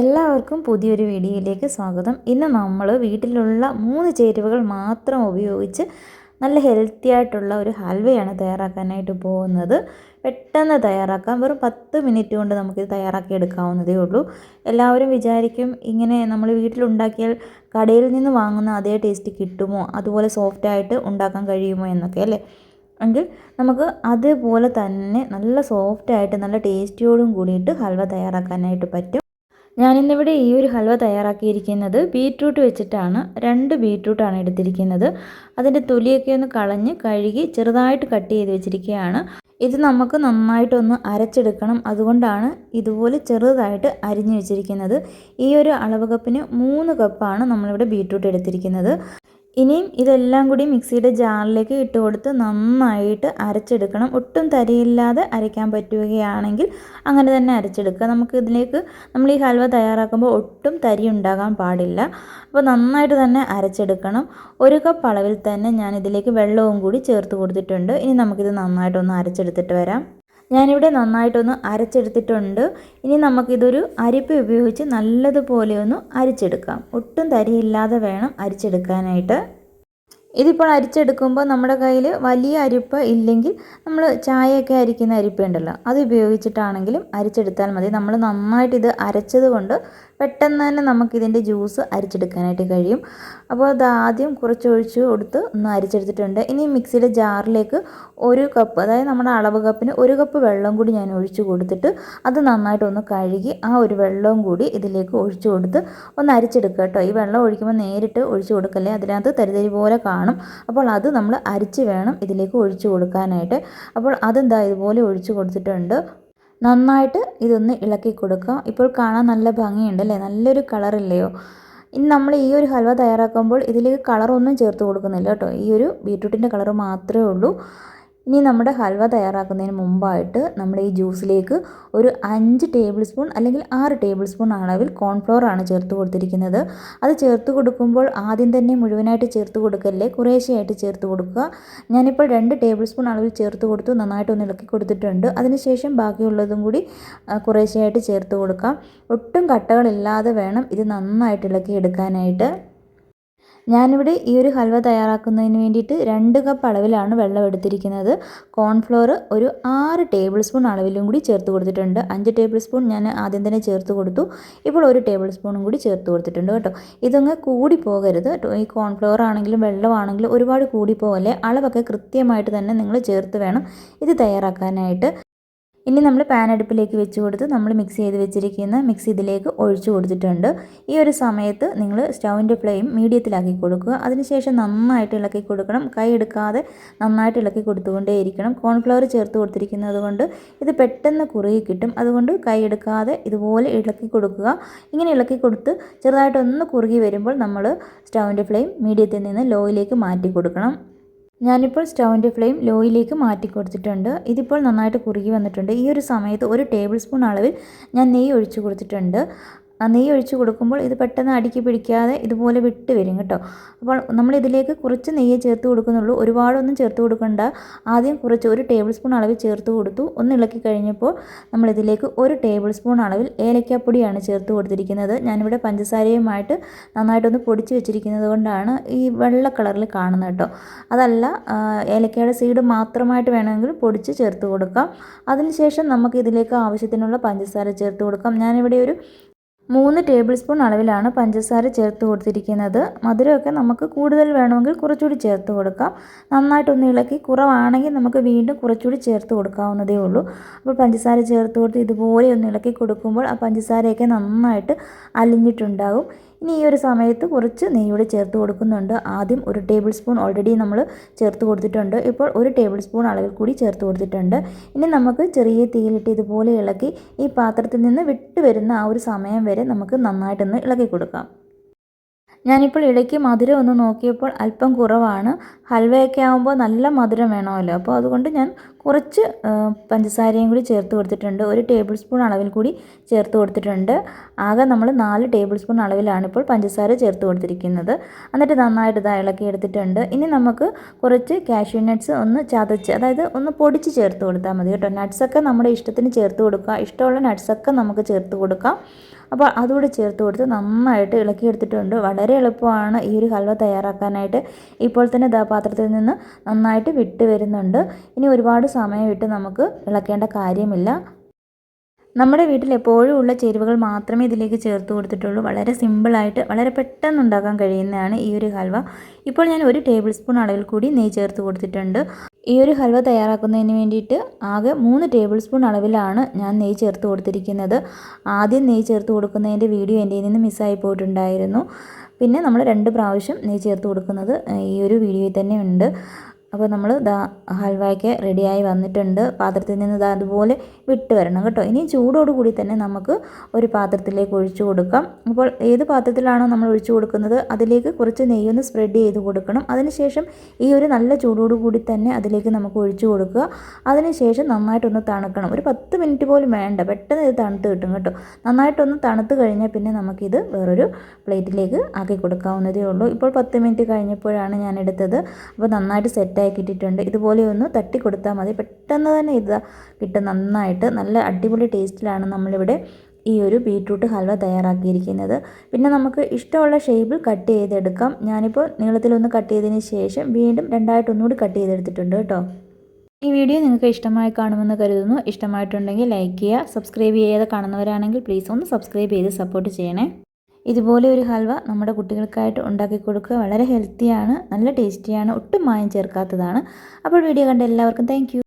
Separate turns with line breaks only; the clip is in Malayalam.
എല്ലാവർക്കും പുതിയൊരു വീഡിയോയിലേക്ക് സ്വാഗതം. ഇന്ന് നമ്മൾ വീട്ടിലുള്ള മൂന്ന് ചേരുവകൾ മാത്രം ഉപയോഗിച്ച് നല്ല ഹെൽത്തി ആയിട്ടുള്ള ഒരു ഹൽവയാണ് തയ്യാറാക്കാനായിട്ട് പോകുന്നത്. പെട്ടെന്ന് തയ്യാറാക്കാം. വെറും പത്ത് മിനിറ്റ് കൊണ്ട് നമുക്കിത് തയ്യാറാക്കി എടുക്കാവുന്നതേ ഉള്ളൂ. എല്ലാവരും വിചാരിക്കും ഇങ്ങനെ നമ്മൾ വീട്ടിലുണ്ടാക്കിയാൽ കടയിൽ നിന്ന് വാങ്ങുന്ന അതേ ടേസ്റ്റ് കിട്ടുമോ? അതുപോലെ സോഫ്റ്റായിട്ട് ഉണ്ടാക്കാൻ കഴിയുമോ എന്നൊക്കെ അല്ലേ? എങ്കിൽ നമുക്ക് അതേപോലെ തന്നെ നല്ല സോഫ്റ്റായിട്ട് നല്ല ടേസ്റ്റിയോടും കൂടിയിട്ട് ഹൽവ തയ്യാറാക്കാനായിട്ട് പറ്റും. ഞാനിന്നിവിടെ ഈ ഒരു ഹൽവ തയ്യാറാക്കിയിരിക്കുന്നത് ബീറ്റ്റൂട്ട് വെച്ചിട്ടാണ്. രണ്ട് ബീട്രൂട്ടാണ് എടുത്തിരിക്കുന്നത്. അതിന്റെ തൊലിയൊക്കെ ഒന്ന് കളഞ്ഞ് കഴുകി ചെറുതായിട്ട് കട്ട് ചെയ്ത് വെച്ചിരിക്കുകയാണ്. ഇത് നമുക്ക് നന്നായിട്ടൊന്ന് അരച്ചെടുക്കണം. അതുകൊണ്ടാണ് ഇതുപോലെ ചെറുതായിട്ട് അരിഞ്ഞു വെച്ചിരിക്കുന്നത്. ഈ ഒരു അളവ് കപ്പിന് മൂന്ന് കപ്പാണ് നമ്മളിവിടെ ബീറ്റ്റൂട്ട് എടുത്തിരിക്കുന്നത്. ഇനിയും ഇതെല്ലാം കൂടി മിക്സിയുടെ ജാറിലേക്ക് ഇട്ട് കൊടുത്ത് നന്നായിട്ട് അരച്ചെടുക്കണം. ഒട്ടും തരിയില്ലാതെ അരയ്ക്കാൻ പറ്റുകയാണെങ്കിൽ അങ്ങനെ തന്നെ അരച്ചെടുക്കുക. നമുക്ക് ഇതിലേക്ക് നമ്മൾ ഈ ഹൽവ തയ്യാറാക്കുമ്പോൾ ഒട്ടും തരി ഉണ്ടാകാൻ പാടില്ല. അപ്പോൾ നന്നായിട്ട് തന്നെ അരച്ചെടുക്കണം. ഒരു കപ്പ് അളവിൽ തന്നെ ഞാൻ ഇതിലേക്ക് വെള്ളവും കൂടി ചേർത്ത് കൊടുത്തിട്ടുണ്ട്. ഇനി നമുക്കിത് നന്നായിട്ടൊന്ന് അരച്ചെടുത്തിട്ട് വരാം. ഞാനിവിടെ നന്നായിട്ടൊന്ന് അരച്ചെടുത്തിട്ടുണ്ട്. ഇനി നമുക്കിതൊരു അരിപ്പ ഉപയോഗിച്ച് നല്ലതുപോലെ ഒന്ന് അരിച്ചെടുക്കാം. ഒട്ടും തരിയില്ലാതെ വേണം അരിച്ചെടുക്കാനായിട്ട്. ഇതിപ്പോൾ അരിച്ചെടുക്കുമ്പോൾ നമ്മുടെ കയ്യിൽ വലിയ അരിപ്പ ഇല്ലെങ്കിൽ നമ്മൾ ചായയൊക്കെ അരിക്കുന്ന അരിപ്പ ഉണ്ടല്ലോ അത് ഉപയോഗിച്ചിട്ടാണെങ്കിലും അരിച്ചെടുത്താൽ മതി. നമ്മൾ നന്നായിട്ട് ഇത് അരച്ചത് കൊണ്ട് പെട്ടെന്ന് തന്നെ നമുക്കിതിന്റെ ജ്യൂസ് അരിച്ചെടുക്കാനായിട്ട് കഴിയും. അപ്പോൾ അത് ആദ്യം കുറച്ച് ഒഴിച്ച് കൊടുത്ത് ഒന്ന് അരിച്ചെടുത്തിട്ടുണ്ട്. ഇനി മിക്സിയുടെ ജാറിലേക്ക് ഒരു കപ്പ് അതായത് നമ്മുടെ അളവ് കപ്പിന് ഒരു കപ്പ് വെള്ളം കൂടി ഞാൻ ഒഴിച്ച് കൊടുത്തിട്ട് അത് നന്നായിട്ടൊന്ന് കഴുകി ആ ഒരു വെള്ളവും കൂടി ഇതിലേക്ക് ഒഴിച്ചു കൊടുത്ത് ഒന്ന് അരിച്ചെടുക്കുക കേട്ടോ. ഈ വെള്ളം ഒഴിക്കുമ്പോൾ നേരിട്ട് ഒഴിച്ചു കൊടുക്കല്ലേ? അതിനകത്ത് തരിതരി പോലെ കാണും അപ്പോൾ അത് നമ്മൾ അരിച്ച് വേണം ഇതിലേക്ക് ഒഴിച്ചു കൊടുക്കാനായിട്ട്. അപ്പോൾ അതെന്താ ഇതുപോലെ ഒഴിച്ചു കൊടുത്തിട്ടുണ്ട്. നന്നായിട്ട് ഇതൊന്ന് ഇളക്കി കൊടുക്കുക ഇപ്പോൾ കാണാൻ നല്ല ഭംഗിയുണ്ട് അല്ലേ? നല്ലൊരു കളറില്ലയോ ഇനി നമ്മൾ ഈ ഒരു ഹൽവ തയ്യാറാക്കുമ്പോൾ ഇതിലേക്ക് കളറൊന്നും ചേർത്ത് കൊടുക്കുന്നില്ല കേട്ടോ. ഈ ഒരു ബീട്രൂട്ടിന്റെ കളർ മാത്രമേ ഉള്ളൂ. ഇനി നമ്മുടെ ഹൽവ തയ്യാറാക്കുന്നതിന് മുമ്പായിട്ട് നമ്മൾ ഈ ജ്യൂസിലേക്ക് ഒരു അഞ്ച് ടേബിൾ സ്പൂൺ അല്ലെങ്കിൽ ആറ് ടേബിൾ സ്പൂൺ അളവിൽ കോൺഫ്ലോർ ആണ് ചേർത്ത് കൊടുത്തിരിക്കുന്നത്. അത് ചേർത്ത് കൊടുക്കുമ്പോൾ ആദ്യം തന്നെ മുഴുവനായിട്ട് ചേർത്ത് കൊടുക്കല്ലേ? കുറേശ്ശെയായിട്ട് ചേർത്ത് കൊടുക്കുക. ഞാനിപ്പോൾ രണ്ട് ടേബിൾ സ്പൂൺ അളവിൽ ചേർത്ത് കൊടുത്തു. നന്നായിട്ടൊന്ന് ഇളക്കി കൊടുത്തിട്ടുണ്ട്. അതിനുശേഷം ബാക്കിയുള്ളതും കൂടി കുറേശ്ശെയായിട്ട് ചേർത്ത് കൊടുക്കാം. ഒട്ടും കട്ടകളില്ലാതെ വേണം ഇത് നന്നായിട്ട് ഇളക്കി എടുക്കാനായിട്ട്. ഞാനിവിടെ ഈ ഒരു ഹൽവ തയ്യാറാക്കുന്നതിന് വേണ്ടിയിട്ട് രണ്ട് കപ്പ് അളവിലാണ് വെള്ളം എടുത്തിരിക്കുന്നത്. കോൺഫ്ലോർ ഒരു ആറ് ടേബിൾ സ്പൂൺ അളവിലും കൂടി ചേർത്ത് കൊടുത്തിട്ടുണ്ട്. അഞ്ച് ടേബിൾ സ്പൂൺ ഞാൻ ആദ്യം തന്നെ ചേർത്ത് കൊടുത്തു. ഇപ്പോൾ ഒരു ടേബിൾ സ്പൂണും കൂടി ചേർത്ത് കൊടുത്തിട്ടുണ്ട് കേട്ടോ. ഇതങ്ങ് കൂടി പോകരുത് കേട്ടോ. ഈ കോൺഫ്ലോർ ആണെങ്കിലും വെള്ളമാണെങ്കിലും ഒരുപാട് കൂടി പോകല്ലേ? അളവൊക്കെ കൃത്യമായിട്ട് തന്നെ നിങ്ങൾ ചേർത്ത് വേണം ഇത് തയ്യാറാക്കാനായിട്ട്. ഇനി നമ്മൾ പാൻ അടുപ്പിലേക്ക് വെച്ച് കൊടുത്ത് നമ്മൾ മിക്സ് ചെയ്ത് വെച്ചിരിക്കുന്ന മിക്സ് ഇതിലേക്ക് ഒഴിച്ചു കൊടുത്തിട്ടുണ്ട്. ഈ ഒരു സമയത്ത് നിങ്ങൾ സ്റ്റൗവിന്റെ ഫ്ലെയിം മീഡിയത്തിലാക്കി കൊടുക്കുക. അതിനുശേഷം നന്നായിട്ട് ഇളക്കി കൊടുക്കണം. കൈ എടുക്കാതെ നന്നായിട്ട് ഇളക്കി കൊടുത്തുകൊണ്ടേയിരിക്കണം കോൺഫ്ലവർ ചേർത്ത് കൊടുത്തിരിക്കുന്നത് കൊണ്ട് ഇത് പെട്ടെന്ന് കുറുകി കിട്ടും. അതുകൊണ്ട് കൈ എടുക്കാതെ ഇതുപോലെ ഇളക്കി കൊടുക്കുക. ഇങ്ങനെ ഇളക്കി കൊടുത്ത് ചെറുതായിട്ടൊന്ന് കുറുകി വരുമ്പോൾ നമ്മൾ സ്റ്റൗവിന്റെ ഫ്ലെയിം മീഡിയത്തിൽ നിന്ന് ലോയിലേക്ക് മാറ്റി കൊടുക്കണം. ഞാനിപ്പോൾ സ്റ്റൗവിന്റെ ഫ്ലെയിം ലോയിലേക്ക് മാറ്റി കൊടുത്തിട്ടുണ്ട്. ഇതിപ്പോൾ നന്നായിട്ട് കുറുകി വന്നിട്ടുണ്ട്. ഈ ഒരു സമയത്ത് ഒരു ടേബിൾ സ്പൂൺ അളവിൽ ഞാൻ നെയ്യ് ഒഴിച്ചു കൊടുത്തിട്ടുണ്ട്. ആ നെയ്യ് ഒഴിച്ച് കൊടുക്കുമ്പോൾ ഇത് പെട്ടെന്ന് അടിക്ക് പിടിക്കാതെ ഇതുപോലെ വിട്ട് വരും കേട്ടോ. അപ്പോൾ നമ്മൾ ഇതിലേക്ക് കുറച്ച് നെയ്യ് ചേർത്ത് കൊടുക്കുന്നുള്ളൂ. ഒരുപാടൊന്നും ചേർത്ത് കൊടുക്കണ്ട. ആദ്യം കുറച്ച് ഒരു ടേബിൾ സ്പൂൺ അളവിൽ ചേർത്ത് കൊടുത്തു. ഒന്ന് ഇളക്കി കഴിഞ്ഞപ്പോൾ നമ്മളിതിലേക്ക് ഒരു ടേബിൾ സ്പൂൺ അളവിൽ ഏലക്കാപ്പൊടിയാണ് ചേർത്ത് കൊടുത്തിരിക്കുന്നത്. ഞാനിവിടെ പഞ്ചസാരയുമായിട്ട് നന്നായിട്ടൊന്ന് പൊടിച്ച് വെച്ചിരിക്കുന്നത് കൊണ്ടാണ് ഈ വെള്ള കളറിൽ കാണുന്നത് കേട്ടോ. അതല്ല ഏലക്കയുടെ സീഡ് മാത്രമായിട്ട് വേണമെങ്കിൽ പൊടിച്ച് ചേർത്ത് കൊടുക്കാം. അതിനുശേഷം നമുക്ക് ഇതിലേക്ക് ആവശ്യത്തിനുള്ള പഞ്ചസാര ചേർത്ത് കൊടുക്കാം. ഞാനിവിടെ ഒരു മൂന്ന് ടേബിൾ സ്പൂൺ അളവിലാണ് പഞ്ചസാര ചേർത്ത് കൊടുത്തിരിക്കുന്നത്. മധുരമൊക്കെ നമുക്ക് കൂടുതൽ വേണമെങ്കിൽ കുറച്ചുകൂടി ചേർത്ത് കൊടുക്കാം. നന്നായിട്ടൊന്ന് ഇളക്കി കുറവാണെങ്കിൽ നമുക്ക് വീണ്ടും കുറച്ചുകൂടി ചേർത്ത് കൊടുക്കാവുന്നതേ ഉള്ളൂ. അപ്പോൾ പഞ്ചസാര ചേർത്ത് കൊടുത്ത് ഇതുപോലെ ഒന്ന് ഇളക്കി കൊടുക്കുമ്പോൾ ആ പഞ്ചസാരയൊക്കെ നന്നായിട്ട് അലിഞ്ഞിട്ടുണ്ടാകും. ഇനി ഈ ഒരു സമയത്ത് കുറച്ച് നെയ്യൂടെ ചേർത്ത് കൊടുക്കുന്നുണ്ട്. ആദ്യം ഒരു ടേബിൾ സ്പൂൺ ഓൾറെഡി നമ്മൾ ചേർത്ത് കൊടുത്തിട്ടുണ്ട്. ഇപ്പോൾ ഒരു ടേബിൾ സ്പൂൺ അളവിൽ കൂടി ചേർത്ത് കൊടുത്തിട്ടുണ്ട്. ഇനി നമുക്ക് ചെറിയ തീയിലിട്ട് ഇതുപോലെ ഇളക്കി ഈ പാത്രത്തിൽ നിന്ന് വിട്ടുവരുന്ന ആ ഒരു സമയം വരെ നമുക്ക് നന്നായിട്ടൊന്ന് ഇളക്കി കൊടുക്കാം. ഞാനിപ്പോൾ ഇടയ്ക്ക് മധുരം ഒന്ന് നോക്കിയപ്പോൾ അല്പം കുറവാണ്. ഹൽവയൊക്കെ ആകുമ്പോൾ നല്ല മധുരം വേണമല്ലോ. അപ്പോൾ അതുകൊണ്ട് ഞാൻ കുറച്ച് പഞ്ചസാരയും കൂടി ചേർത്ത് കൊടുത്തിട്ടുണ്ട്. ഒരു ടേബിൾ സ്പൂൺ അളവിൽ കൂടി ചേർത്ത് കൊടുത്തിട്ടുണ്ട്. ആകെ നമ്മൾ നാല് ടേബിൾ സ്പൂൺ അളവിലാണ് ഇപ്പോൾ പഞ്ചസാര ചേർത്ത് കൊടുത്തിരിക്കുന്നത്. എന്നിട്ട് നന്നായിട്ട് ഇതാ ഇളക്കി എടുത്തിട്ടുണ്ട്. ഇനി നമുക്ക് കുറച്ച് കാഷ്യൂ നട്ട്സ് ഒന്ന് ചതച്ച് അതായത് ഒന്ന് പൊടിച്ച് ചേർത്ത് കൊടുത്താൽ മതി കേട്ടോ. നട്ട്സൊക്കെ നമ്മുടെ ഇഷ്ടത്തിന് ചേർത്ത് കൊടുക്കുക. ഇഷ്ടമുള്ള നട്ട്സൊക്കെ നമുക്ക് ചേർത്ത് കൊടുക്കാം. അപ്പോൾ അതുകൂടി ചേർത്ത് കൊടുത്ത് നന്നായിട്ട് ഇളക്കിയെടുത്തിട്ടുണ്ട് വളരെ എളുപ്പമാണ് ഈ ഒരു ഹൽവ തയ്യാറാക്കാനായിട്ട്. ഇപ്പോൾ തന്നെ ദാ പാത്രത്തിൽ നിന്ന് നന്നായിട്ട് വിട്ട് വരുന്നുണ്ട്. ഇനി ഒരുപാട് സമയം ഇട്ട് നമുക്ക് ഇളക്കേണ്ട കാര്യമില്ല. നമ്മുടെ വീട്ടിൽ എപ്പോഴും ഉള്ള ചേരുവകൾ മാത്രമേ ഇതിലേക്ക് ചേർത്ത് കൊടുത്തിട്ടുള്ളൂ. വളരെ സിമ്പിളായിട്ട് വളരെ പെട്ടെന്ന് ഉണ്ടാക്കാൻ കഴിയുന്നതാണ് ഈ ഒരു ഹൽവ. ഇപ്പോൾ ഞാൻ ഒരു ടേബിൾ സ്പൂൺ അളവിൽ കൂടി നെയ്യ് ചേർത്ത് കൊടുത്തിട്ടുണ്ട്. ഈ ഒരു ഹൽവ തയ്യാറാക്കുന്നതിന് വേണ്ടിയിട്ട് ആകെ മൂന്ന് ടേബിൾ സ്പൂൺ അളവിലാണ് ഞാൻ നെയ്യ് ചേർത്ത് കൊടുത്തിരിക്കുന്നത്. ആദ്യം നെയ്യ് ചേർത്ത് കൊടുക്കുന്നതിന്റെ വീഡിയോ എന്റെ നിന്ന് മിസ്സായി പോയിട്ടുണ്ടായിരുന്നു. പിന്നെ നമ്മൾ രണ്ട് പ്രാവശ്യം നെയ്യ് ചേർത്ത് കൊടുക്കുന്നത് ഈ ഒരു വീഡിയോയിൽ തന്നെ ഉണ്ട്. അപ്പോൾ നമ്മൾ ദാ ഹൽവയ്ക്ക് റെഡിയായി വന്നിട്ടുണ്ട്. പാത്രത്തിൽ നിന്ന് ദാ അതുപോലെ വിട്ട് വരണം കേട്ടോ. ഇനി ചൂടോട് കൂടി തന്നെ നമുക്ക് ഒരു പാത്രത്തിലേക്ക് ഒഴിച്ചു കൊടുക്കാം. അപ്പോൾ ഏത് പാത്രത്തിലാണോ നമ്മൾ ഒഴിച്ചു കൊടുക്കുന്നത് അതിലേക്ക് കുറച്ച് നെയ്യൊന്ന് സ്പ്രെഡ് ചെയ്ത് കൊടുക്കണം. അതിനുശേഷം ഈ ഒരു നല്ല ചൂടോട് കൂടി തന്നെ അതിലേക്ക് നമുക്ക് ഒഴിച്ചു കൊടുക്കുക. അതിനുശേഷം നന്നായിട്ടൊന്ന് തണുക്കണം. ഒരു പത്ത് മിനിറ്റ് പോലും വേണ്ട. പെട്ടെന്ന് ഇത് തണുത്ത് കിട്ടും കേട്ടോ. നന്നായിട്ടൊന്ന് തണുത്ത് കഴിഞ്ഞാൽ പിന്നെ നമുക്കിത് വേറൊരു പ്ലേറ്റിലേക്ക് ആക്കി കൊടുക്കാവുന്നതേ ഉള്ളൂ. ഇപ്പോൾ പത്ത് മിനിറ്റ് കഴിഞ്ഞപ്പോഴാണ് ഞാൻ എടുത്തത്. അപ്പോൾ നന്നായിട്ട് സെറ്റ് സെറ്റാക്കി ഇട്ടിട്ടുണ്ട് ഇതുപോലെ ഒന്ന് തട്ടി കൊടുത്താൽ മതി. പെട്ടെന്ന് തന്നെ ഇത് കിട്ടും. നന്നായിട്ട് നല്ല അടിപൊളി ടേസ്റ്റിലാണ് നമ്മളിവിടെ ഈ ഒരു ബീട്രൂട്ട് ഹൽവ തയ്യാറാക്കിയിരിക്കുന്നത്. പിന്നെ നമുക്ക് ഇഷ്ടമുള്ള ഷേപ്പിൽ കട്ട് ചെയ്തെടുക്കാം. ഞാനിപ്പോൾ നീളത്തിലൊന്ന് കട്ട് ചെയ്തതിന് ശേഷം വീണ്ടും രണ്ടായിട്ടൊന്നുകൂടി കട്ട് ചെയ്തെടുത്തിട്ടുണ്ട് കേട്ടോ. ഈ വീഡിയോ നിങ്ങൾക്ക് ഇഷ്ടമായി കാണുമെന്ന് കരുതുന്നു. ഇഷ്ടമായിട്ടുണ്ടെങ്കിൽ ലൈക്ക് ചെയ്യുക സബ്സ്ക്രൈബ് ചെയ്യാതെ കാണുന്നവരാണെങ്കിൽ പ്ലീസ് ഒന്ന് സബ്സ്ക്രൈബ് ചെയ്ത് സപ്പോർട്ട് ചെയ്യണേ. ഇതുപോലെ ഒരു ഹൽവ നമ്മുടെ കുട്ടികൾക്കായിട്ട് ഉണ്ടാക്കി കൊടുക്കുക വളരെ ഹെൽത്തിയാണ് നല്ല ടേസ്റ്റിയാണ് ഒട്ടും മായം ചേർക്കാത്തതാണ്. അപ്പോൾ വീഡിയോ കണ്ട എല്ലാവർക്കും താങ്ക്